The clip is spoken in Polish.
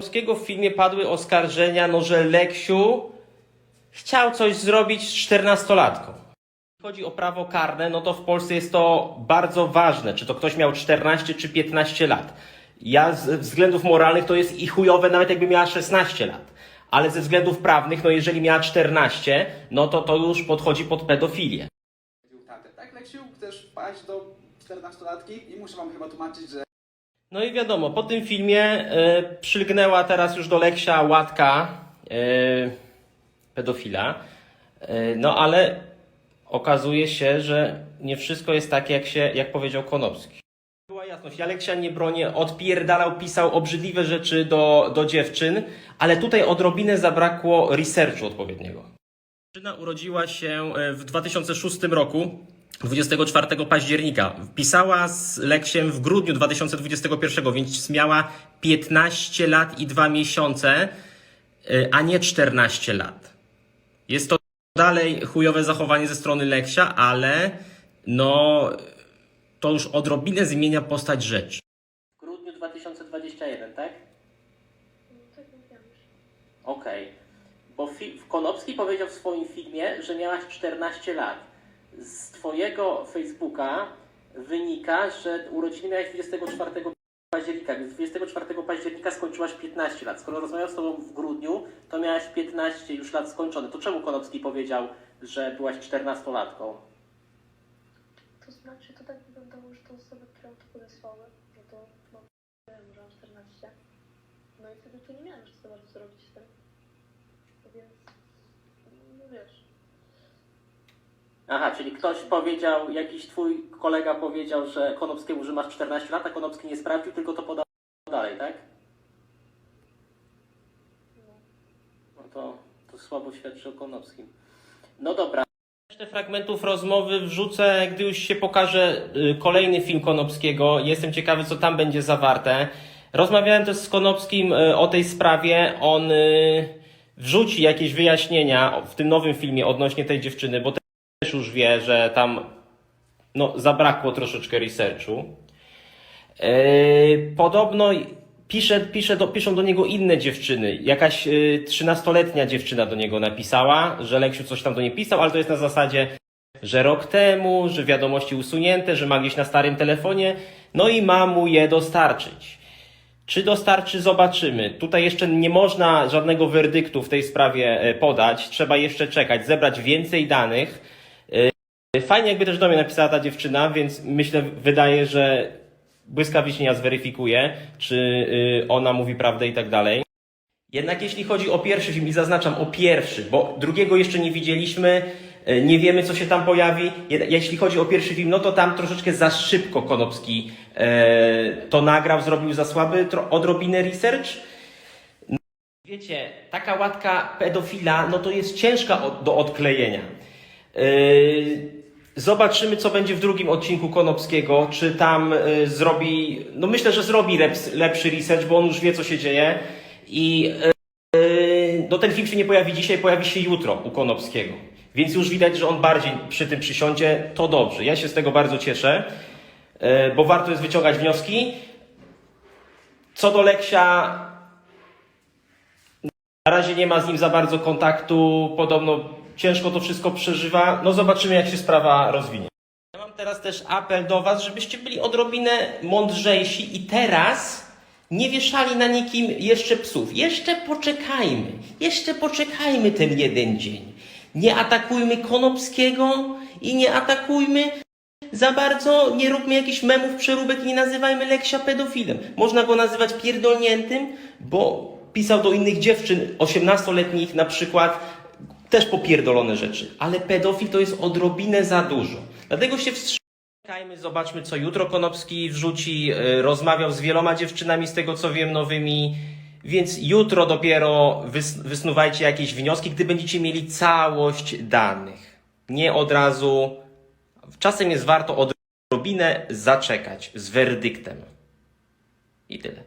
Konopskiego w filmie padły oskarżenia, no, że Leksiu chciał coś zrobić z czternastolatką. Jeśli chodzi o prawo karne, no to w Polsce jest to bardzo ważne, czy to ktoś miał 14 czy 15 lat. Ja z względów moralnych to jest i chujowe, nawet jakby miała 16 lat. Ale ze względów prawnych, no jeżeli miała 14, no to to już podchodzi pod pedofilię. Tak, Leksiu, chcesz wpaść do 14-latki i muszę wam chyba tłumaczyć, że No i wiadomo, po tym filmie e, przylgnęła teraz już do Leksia łatka e, pedofila. E, no ale okazuje się, że nie wszystko jest tak, jak, się, jak powiedział Konopski. Była jasność, ja Leksia nie bronię, odpierdalał, pisał obrzydliwe rzeczy do, do dziewczyn, ale tutaj odrobinę zabrakło researchu odpowiedniego. Dziewczyna urodziła się w 2006 roku, 24 października. Pisała z Leksiem w grudniu 2021, więc miała 15 lat i 2 miesiące, e, a nie 14 lat. Jest to dalej chujowe zachowanie ze strony Leksia, ale no to już odrobinę zmienia postać rzeczy. W grudniu 2021, tak? Tak. Okej. Bo fi- Konopski powiedział w swoim filmie, że miałaś 14 lat. Z twojego Facebooka wynika, że urodziny miałaś 24 października, więc 24 października skończyłaś 15 lat. Skoro rozmawiał z tobą w grudniu, to miałaś 15 już lat skończone. To czemu Konopski powiedział, że byłaś 14-latką? To znaczy, to tak wyglądało, że te osoby, które to podesłały, no to no, że mam 14. No i wtedy to nie miałem już za bardzo co robić z tym. No Więc, no wiesz. Aha, czyli ktoś powiedział, jakiś twój kolega powiedział, że Konopskiemu, że masz 14 lat, a Konopski nie sprawdził, tylko to podał dalej, tak? No. To, to słabo świadczy o Konopskim. No dobra. Resztę fragmentów rozmowy wrzucę, gdy już się pokaże y, kolejny film Konopskiego. Jestem ciekawy, co tam będzie zawarte. Rozmawiałem też z Konopskim y, o tej sprawie. On y, wrzuci jakieś wyjaśnienia w tym nowym filmie odnośnie tej dziewczyny, bo też już wie, że tam no, zabrakło troszeczkę researchu. Yy, podobno pisze, pisze do, piszą do niego inne dziewczyny. Jakaś yy, 13-letnia dziewczyna do niego napisała, że Leksiu coś tam do niej pisał, ale to jest na zasadzie, że rok temu, że wiadomości usunięte, że ma gdzieś na starym telefonie, no i ma mu je dostarczyć. Czy dostarczy, zobaczymy. Tutaj jeszcze nie można żadnego werdyktu w tej sprawie e, podać. Trzeba jeszcze czekać, zebrać więcej danych. Fajnie jakby też do mnie napisała ta dziewczyna, więc myślę, wydaje, że błyskawicznie ja zweryfikuję, czy y, ona mówi prawdę i tak dalej. Jednak jeśli chodzi o pierwszy film, i zaznaczam o pierwszy, bo drugiego jeszcze nie widzieliśmy, y, nie wiemy co się tam pojawi. Jeśli chodzi o pierwszy film, no to tam troszeczkę za szybko Konopski e, to nagrał, zrobił za słaby odrobinę research. Wiecie, taka łatka pedofila, no to jest ciężka do odklejenia. Yy, Zobaczymy, co będzie w drugim odcinku Konopskiego. Czy tam y, zrobi. No myślę, że zrobi leps, lepszy research, bo on już wie, co się dzieje. I y, no ten film się nie pojawi dzisiaj, pojawi się jutro u Konopskiego. Więc już widać, że on bardziej przy tym przysiądzie. To dobrze. Ja się z tego bardzo cieszę, y, bo warto jest wyciągać wnioski. Co do Leksia, na razie nie ma z nim za bardzo kontaktu. Podobno ciężko to wszystko przeżywa. No zobaczymy, jak się sprawa rozwinie. Ja mam teraz też apel do Was, żebyście byli odrobinę mądrzejsi i teraz nie wieszali na nikim jeszcze psów. Jeszcze poczekajmy. Jeszcze poczekajmy ten jeden dzień. Nie atakujmy Konopskiego i nie atakujmy za bardzo, nie róbmy jakichś memów, przeróbek i nie nazywajmy Leksia pedofilem. Można go nazywać pierdolniętym, bo pisał do innych dziewczyn, 18-letnich na przykład, też popierdolone rzeczy. Ale pedofil to jest odrobinę za dużo. Dlatego się wstrzymajmy, zobaczmy co jutro Konopski wrzuci. y, Rozmawiał z wieloma dziewczynami, z tego co wiem, nowymi. Więc jutro dopiero wys- wysnuwajcie jakieś wnioski, gdy będziecie mieli całość danych. Nie od razu. Czasem jest warto odrobinę zaczekać z werdyktem. I tyle.